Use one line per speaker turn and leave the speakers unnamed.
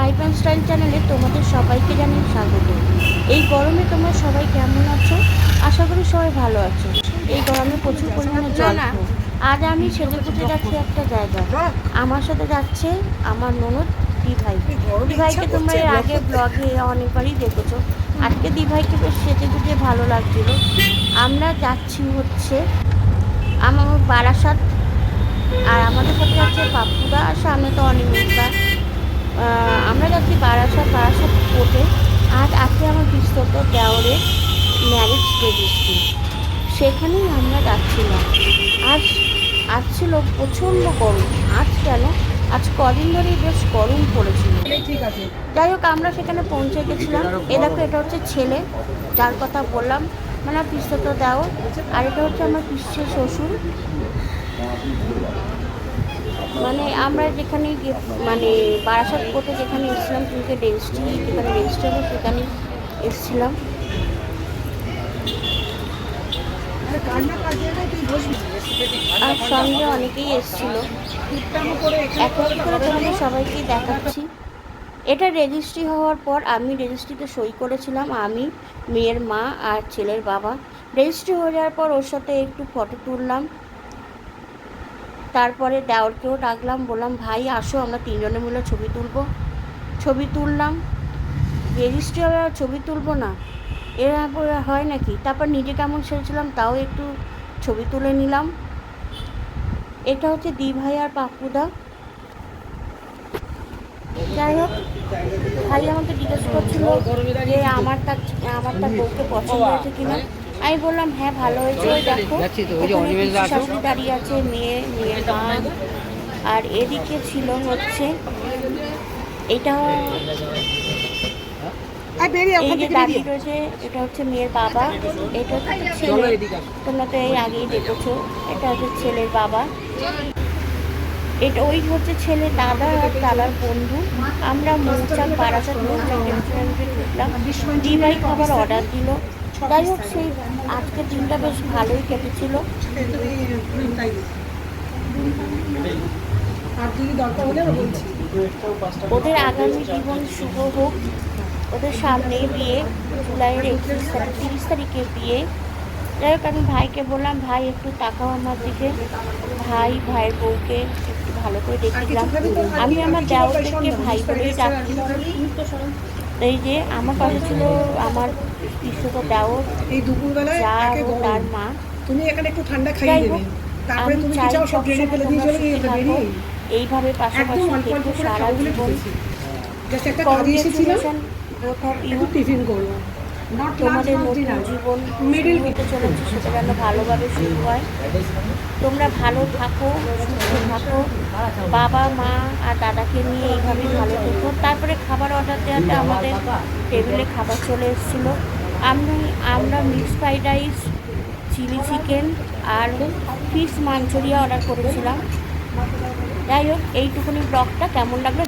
Life and style চ্যানেলে তোমাদের সবাইকে জানাই স্বাগত। এই গরমে তোমরা সবাই কেমন আছো? আশা করি সবাই ভালো আছো। এই গরমে প্রচুর পরিমাণে জল আজ আমি সেজে গুজে যাচ্ছি একটা জায়গা আমার সাথে যাচ্ছে আমার ননদ দিভাই। দিভাইকে তোমরা এর আগে ব্লগে অনেকবারই দেখেছ। আজকে দিভাইকে বেশ সেজে গুজে ভালো লাগছিল। আমরা যাচ্ছি হচ্ছে আমার বারাসাত। আর আমাদের সাথে যাচ্ছে পাপ্পুদা। আর সামনে তো আমরা যাচ্ছি বারাসাত বারাসাত কোর্টে আজ আজকে আমার বিস্তত দেওরের ম্যারেজ রেজিস্ট্রি। সেখানেই আমরা যাচ্ছিলাম। আজ আজ ছিল প্রচণ্ড গরম। আজ কেন? আজ কদিন ধরেই বেশ গরম পড়েছিল যাই হোক, আমরা সেখানে পৌঁছে গেছিলাম। এ দেখো, এটা হচ্ছে ছেলে, যার কথা বললাম। মানে পিস্তত দেও আর এটা হচ্ছে আমার পিসের শ্বশুর। আমরা যেখানে মানে বারাসাত কোর্টে যেখানে এসেছিলাম কিন্তু রেজিস্ট্রি যেখানে রেজিস্ট্রি হবে সেখানে এসেছিলাম।
আরে
সঙ্গে অনেকেই এসেছিল। এক করে তোমাদের সবাইকে দেখাচ্ছি। এটা রেজিস্ট্রি হওয়ার পর আমি রেজিস্ট্রিতে সই করেছিলাম, আমি, মেয়ের মা আর ছেলের বাবা। রেজিস্ট্রি হয়ে যাওয়ার পর ওর সাথে একটু ফটো তুললাম। তারপরে দেওরকেও ডাকলাম, বললাম, ভাই, আসো, আমরা তিনজনে মিলে ছবি তুলবো। ছবি তুললাম। রেজিস্ট্রি আর ছবি তুলবো না। এরা হয় নাকি? তারপর নিজে কেমন সেরেছিলাম তাও একটু ছবি তুলে নিলাম। এটা হচ্ছে দি ভাই আর পাপ্পুদা। যাই হোক, ভাই আমাকে জিজ্ঞেস করছিল যে আমারটা আমারটা বউকে পছন্দ হয়েছে কিনা? আমি বললাম হ্যাঁ ভালো হয়েছে ওই দেখো। শাশুড়ি দাঁড়িয়ে আছে মেয়ে মেয়ের মা। আর এদিকে ছিল হচ্ছে এটা এই যে দাঁড়িয়ে রয়েছে এটা হচ্ছে মেয়ের বাবা। এটা হচ্ছে ছেলে।
এদিকে
তোমরা তো এই আগেই দেখেছ এটা হচ্ছে ছেলের বাবা। এটা ওই হচ্ছে ছেলে দাদা আর দাদার বন্ধু। আমরা মৌচাক বারাসাত মৌচাক রেস্টুরেন্টে ঢুকলাম। দিবাই খাবার অর্ডার দিল। যাই হোক সেই আজকের দিনটা বেশ ভালোই কেটেছিল। ওদের আগামী জীবন শুভ হোক। ওদের সামনে বিয়ে জুলাইয়ের একত্রিশ তারিখ তিরিশ তারিখে বিয়ে। যাই হোক আমি ভাইকে বললাম ভাই একটু তাকাও আমার দিকে। ভাই ভাইয়ের বউকে একটু ভালো করে দেখলাম আমি আমার দেওরদেরকে ভাই বলেই ডাকি এই যে আমার পাশে ছিল আমার বিশ্বত দেওর
এই দুপুরবেলায়।
তার মা।
তুমি এখানে একটু ঠান্ডা খাইয়ে দেবে। তারপরে তুমি কি চাও সব ফেলে দিয়ে চলে গিয়ে বেরিয়ে
এইভাবে পাশাপাশি থেকো সারা জীবন
জাস্ট একটা কাজে টিফিন করব
তোমাদের নতুন জীবন
মিডিল
হতে চলেছে সেটা যেন ভালোভাবে শুরু হয়। তোমরা ভালো থাকো সুস্থ থাকো। বাবা মা আর দাদাকে নিয়ে এইভাবেই ভালো থেকো। তারপরে খাবার অর্ডার দেওয়াতে আমাদের টেবিলে খাবার চলে এসেছিল। আমি আমরা mix fried rice chilli chicken আর ফিশ মাঞ্চুরিয়া অর্ডার করেছিলাম। যাই হোক এইটুকুনি ব্লগটা কেমন লাগল